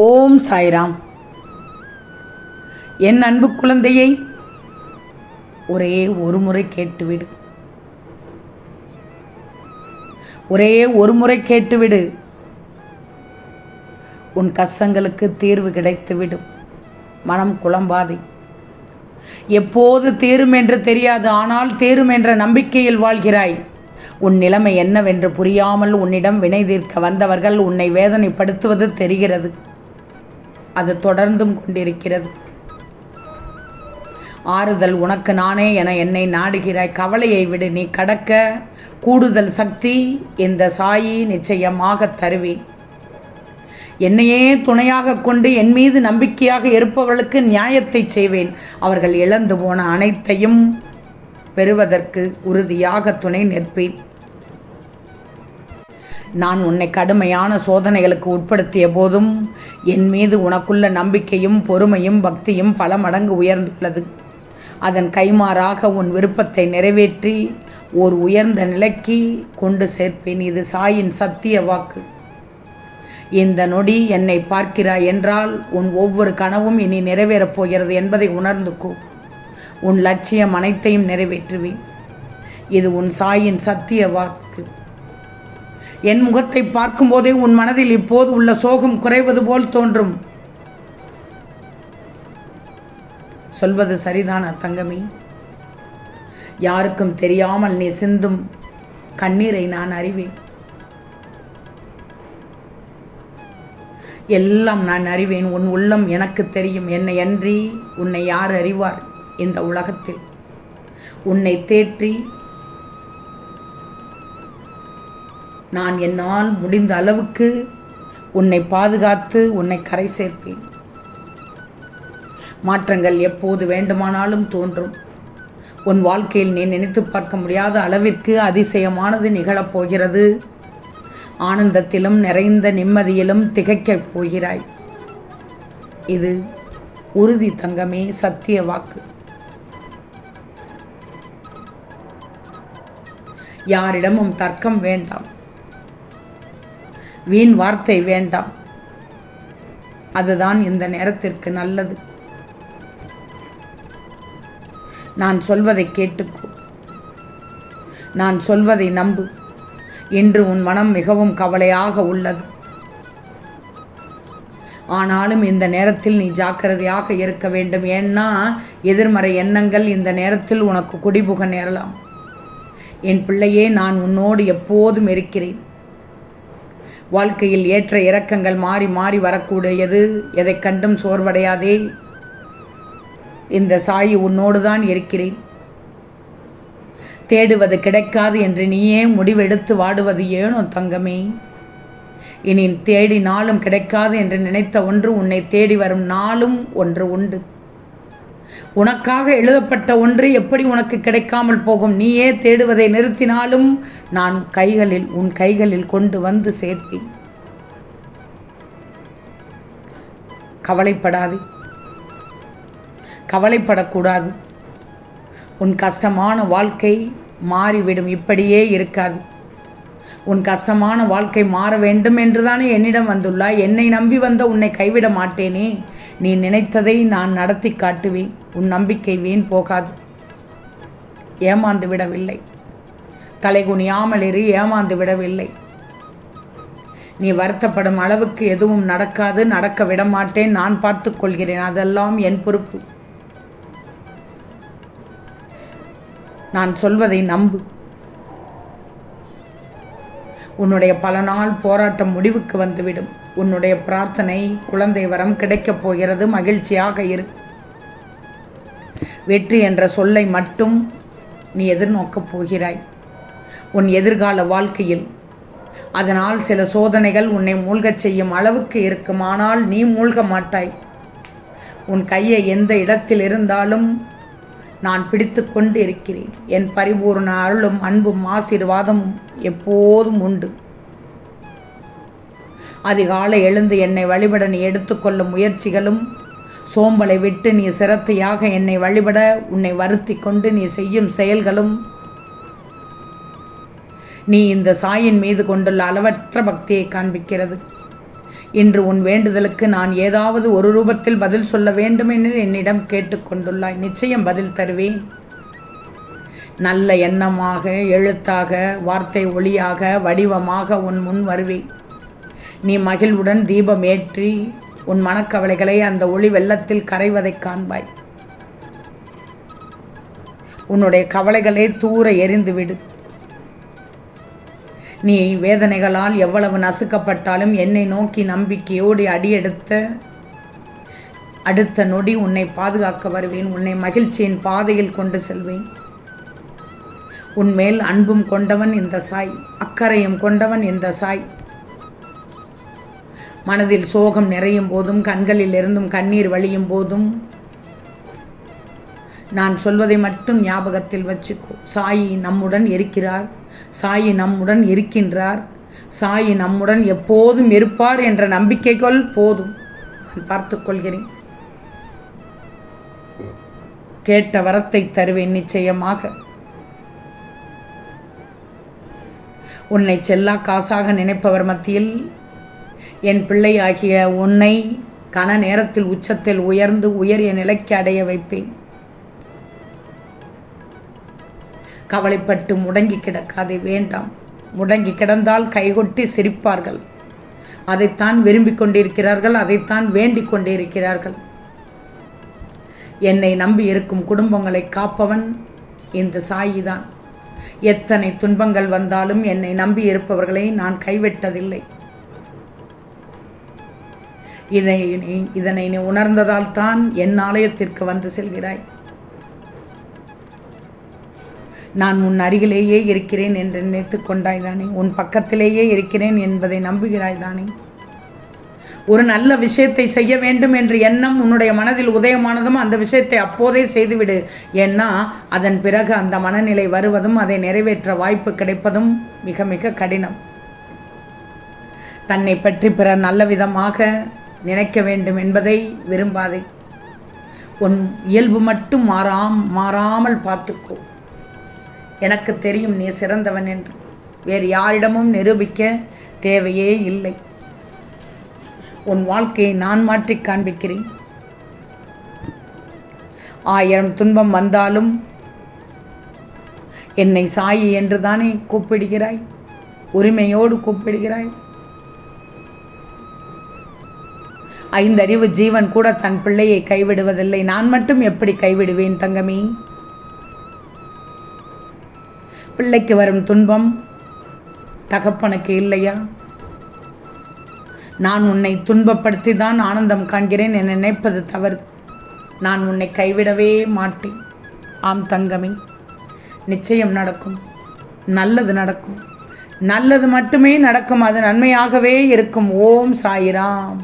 ஓம் சாய்ராம். என் அன்பு குழந்தையை ஒரே ஒரு முறை கேட்டுவிடு. ஒரே ஒரு முறை கேட்டுவிடு. உன் கஷ்டங்களுக்கு தீர்வு கிடைத்துவிடும் மனம் குழம்பாதே. எப்போது தேரும் என்று தெரியாது ஆனால் தேரும் என்ற நம்பிக்கையில் வாழ்கிறாய். உன் நிலைமை என்னவென்று புரியாமல் உன்னிடம் வினை தீர்க்க வந்தவர்கள் உன்னை வேதனைப்படுத்துவது தெரிகிறது. அது தொடர்ந்தும் கொண்டிருக்கிறது. ஆறுதல் உனக்கு நானே என என்னை நாடுகிறாய். கவலையை விடு நீ கடக்க கூடுதல் சக்தி இந்த சாயி நிச்சயமாக தருவேன். என்னையே துணையாக கொண்டு என் மீது நம்பிக்கையாக இருப்பவர்களுக்கு நியாயத்தை செய்வேன். அவர்கள் இழந்து போன அனைத்தையும் பெறுவதற்கு உறுதியாக துணை நிற்பேன். நான் உன்னை கடுமையான சோதனைகளுக்கு உட்படுத்திய போதும் என் மீது உனக்குள்ள நம்பிக்கையும் பொறுமையும் பக்தியும் பல மடங்கு உயர்ந்துள்ளது. அதன் கைமாறாக உன் விருப்பத்தை நிறைவேற்றி ஓர் உயர்ந்த நிலைக்கு கொண்டு சேர்ப்பேன். இது சாயின் சத்திய வாக்கு. இந்த நொடி என்னை பார்க்கிறாய் என்றால் உன் ஒவ்வொரு கனவும் இனி நிறைவேறப் போகிறது என்பதை உணர்ந்துக்கோ. உன் லட்சியம் அனைத்தையும் நிறைவேற்றுவேன். இது உன் சாயின் சத்திய வாக்கு. என் முகத்தை பார்க்கும்போதே உன் மனதில் இப்போது உள்ள சோகம் குறைவது போல் தோன்றும். சொல்வது சரிதானா தங்கமே? யாருக்கும் தெரியாமல் நீ சிந்தும் கண்ணீரை நான் அறிவேன். எல்லாம் நான் அறிவேன் உன் உள்ளம் எனக்கு தெரியும். என்னை அன்றி உன்னை யார் அறிவார் இந்த உலகத்தில்? உன்னை தேற்றி நான் என்னால் முடிந்த அளவுக்கு உன்னை பாதுகாத்து உன்னை கரை சேர்ப்பேன். மாற்றங்கள் எப்போது வேண்டுமானாலும் தோன்றும். உன் வாழ்க்கையில் நீ நினைத்து பார்க்க முடியாத அளவிற்கு அதிசயமானது நிகழப்போகிறது ஆனந்தத்திலும் நிறைந்த நிம்மதியிலும் திகைக்கப் போகிறாய். இது உறுதி தங்கமே சத்திய வாக்கு. யாரிடமும் தர்க்கம் வேண்டாம். வீண் வார்த்தை வேண்டாம். அதுதான் இந்த நேரத்திற்கு நல்லது. நான் சொல்வதை கேட்டுக்கோ நான் சொல்வதை நம்பு. இன்று உன் மனம் மிகவும் கவலையாக உள்ளது. ஆனாலும் இந்த நேரத்தில் நீ ஜாக்கிரதையாக இருக்க வேண்டும். ஏன்னா எதிர்மறை எண்ணங்கள் இந்த நேரத்தில் உனக்கு குடிபுக நேரலாம். என் பிள்ளையே நான் உன்னோடு எப்போதும் இருக்கிறேன். வாழ்க்கையில் ஏற்ற இறக்கங்கள் மாறி மாறி வரக்கூடியது. எதை கண்டும் சோர்வடையாதே. இந்த சாயி உன்னோடு தான் இருக்கிறேன். தேடுவது கிடைக்காது என்று நீயே முடிவெடுத்து வாடுவது ஏனோ தங்கமே. இனி தேடி நாளும் கிடைக்காது என்று நினைத்த ஒன்று உன்னை தேடி வரும் நாளும் ஒன்று உண்டு. உனக்காக எழுதப்பட்ட ஒன்று எப்படி உனக்கு கிடைக்காமல் போகும்? நீயே தேடுவதை நிறுத்தினாலும் நான் கைகளில் உன் கைகளில் கொண்டு வந்து சேர்ப்பேன். கவலைப்படாதே. கவலைப்படக்கூடாது. உன் கஷ்டமான வாழ்க்கை மாறிவிடும். இப்படியே இருக்காது. உன் கஷ்டமான வாழ்க்கை மாற வேண்டும் என்றுதானே என்னிடம் வந்துள்ளாய். என்னை நம்பி வந்த உன்னை கைவிட மாட்டேனே. நீ நினைத்ததை நான் நடத்தி காட்டுவேன். உன் நம்பிக்கை வீண் போகாது. ஏமாந்து விடவில்லை. தலைகுனியாமல் இரு ஏமாந்து விடவில்லை. நீ வருத்தப்படும் அளவுக்கு எதுவும் நடக்காது. நடக்க விட மாட்டேன். நான் பார்த்துக்கொள்கிறேன் அதெல்லாம் என் பொறுப்பு. நான் சொல்வதை நம்பு. உன்னுடைய பல நாள் போராட்டம் முடிவுக்கு வந்துவிடும். உன்னுடைய பிரார்த்தனை குழந்தை வரம் கிடைக்கப் போகிறது. மகிழ்ச்சியாக இரு. வெற்றி என்ற சொல்லை மட்டும் நீ எதிர்நோக்கப் போகிறாய். உன் எதிர்கால வாழ்க்கையில் அதனால் சில சோதனைகள் உன்னை மூழ்கச் செய்யும் அளவுக்கு இருக்கும் ஆனால் நீ மூழ்க மாட்டாய். உன் கையை எந்த இடத்தில் இருந்தாலும் நான் பிடித்து கொண்டு இருக்கிறேன் என் பரிபூர்ண அருளும் அன்பும் ஆசீர்வாதமும் எப்போதும் உண்டு. அதிகாலை எழுந்து என்னை வழிபட நீ எடுத்துக்கொள்ளும் முயற்சிகளும் சோம்பலை விட்டு நீ சிரத்தையாக என்னை வழிபட உன்னை வருத்தி கொண்டு நீ செய்யும் செயல்களும் நீ இந்த சாயின் மீது கொண்டுள்ள அளவற்ற பக்தியை காண்பிக்கிறது. இன்று உன் வேண்டுதலுக்கு நான் ஏதாவது ஒரு ரூபத்தில் பதில் சொல்ல வேண்டும் என்று என்னிடம் கேட்டுக்கொண்டுள்ளாய். நிச்சயம் பதில் தருவேன். நல்ல எண்ணமாக எழுத்தாக வார்த்தை ஒளியாக வடிவமாக உன் முன் வருவேன். நீ மகிழ்வுடன் தீபம் ஏற்றி உன் மனக்கவலைகளை அந்த ஒளி வெள்ளத்தில் கரைவதைக் காண்பாய். உன்னுடைய கவலைகளை தூர எரிந்துவிடு. நீ வேதனைகளால் எவ்வளவு நசுக்கப்பட்டாலும் என்னை நோக்கி நம்பிக்கையோடு அடியெடுத்த அடுத்த நொடி உன்னை பாதுகாக்க வருவேன். உன்னை மகிழ்ச்சியின் பாதையில் கொண்டு செல்வேன். உன்மேல் அன்பும் கொண்டவன் இந்த சாய் அக்கறையும் கொண்டவன் இந்த சாய். மனதில் சோகம் நிறையும் போதும் கண்களில் இருந்தும் கண்ணீர் வழியும் போதும் நான் சொல்வதை மட்டும் ஞாபகத்தில் வச்சுக்கோ. சாயி நம்முடன் இருக்கிறார். சாயி நம்முடன் இருக்கின்றார். சாயி நம்முடன் எப்போதும் இருப்பார் என்ற நம்பிக்கைகள் போதும். நான் கொள்கிறேன். கேட்ட வரத்தை தருவேன் நிச்சயமாக. உன்னை செல்லா காசாக நினைப்பவர் மத்தியில் என் பிள்ளையாகிய உன்னை கன நேரத்தில் உச்சத்தில் உயர்ந்து உயரிய நிலைக்கு அடைய வைப்பேன். கவலைப்பட்டு முடங்கி கிடக்காதே வேண்டாம். முடங்கி கிடந்தால் கைகொட்டி சிரிப்பார்கள். அதைத்தான் விரும்பிக் கொண்டிருக்கிறார்கள் அதைத்தான் வேண்டிக் கொண்டிருக்கிறார்கள். என்னை நம்பி இருக்கும் குடும்பங்களை காப்பவன் இந்த சாயிதான். எத்தனை துன்பங்கள் வந்தாலும் என்னை நம்பி இருப்பவர்களை நான் கைவிட்டதில்லை. இதனை இதனை நீ உணர்ந்ததால் தான் என் ஆலயத்திற்கு வந்து செல்கிறாய். நான் உன் அருகிலேயே இருக்கிறேன் என்று நினைத்து கொண்டாய் தானே? உன் பக்கத்திலேயே இருக்கிறேன் என்பதை நம்புகிறாய் தானே? ஒரு நல்ல விஷயத்தை செய்ய வேண்டும் என்ற எண்ணம் உன்னுடைய மனதில் உதயமானதும் அந்த விஷயத்தை அப்போதே செய்துவிடு. ஏன்னா அதன் பிறகு அந்த மனநிலை வருவதும் அதை நிறைவேற்ற வாய்ப்பு கிடைப்பதும் மிக மிக கடினம். தன்னை பற்றி பிறர் நல்ல விதமாக நினைக்க வேண்டும் என்பதை விரும்பாதே. உன் இயல்பு மட்டும் மாறாம் மாறாமல் பார்த்துக்கோ. எனக்கு தெரியும் நீ சிறந்தவன் என்று. வேறு யாரிடமும் நிரூபிக்க தேவையே இல்லை. உன் வாழ்க்கையை நான் மாற்றி காண்பிக்கிறேன். ஆயிரம் துன்பம் வந்தாலும் என்னை சாயி என்று தானே கூப்பிடுகிறாய்? உரிமையோடு கூப்பிடுகிறாய்? ஐந்தறிவு ஜீவன் கூட தன் பிள்ளையை கைவிடுவதில்லை. நான் மட்டும் எப்படி கைவிடுவேன் தங்கமே? பிள்ளைக்கு வரும் துன்பம் தகப்பனுக்கு இல்லையா? நான் உன்னை துன்பப்படுத்தி தான் ஆனந்தம் காண்கிறேன் என நினைப்பது தவறு. நான் உன்னை கைவிடவே மாட்டேன். ஆம் தங்கமே நிச்சயம் நடக்கும். நல்லது நடக்கும். நல்லது மட்டுமே நடக்கும். அது நன்மையாகவே இருக்கும். ஓம் சாயிராம்.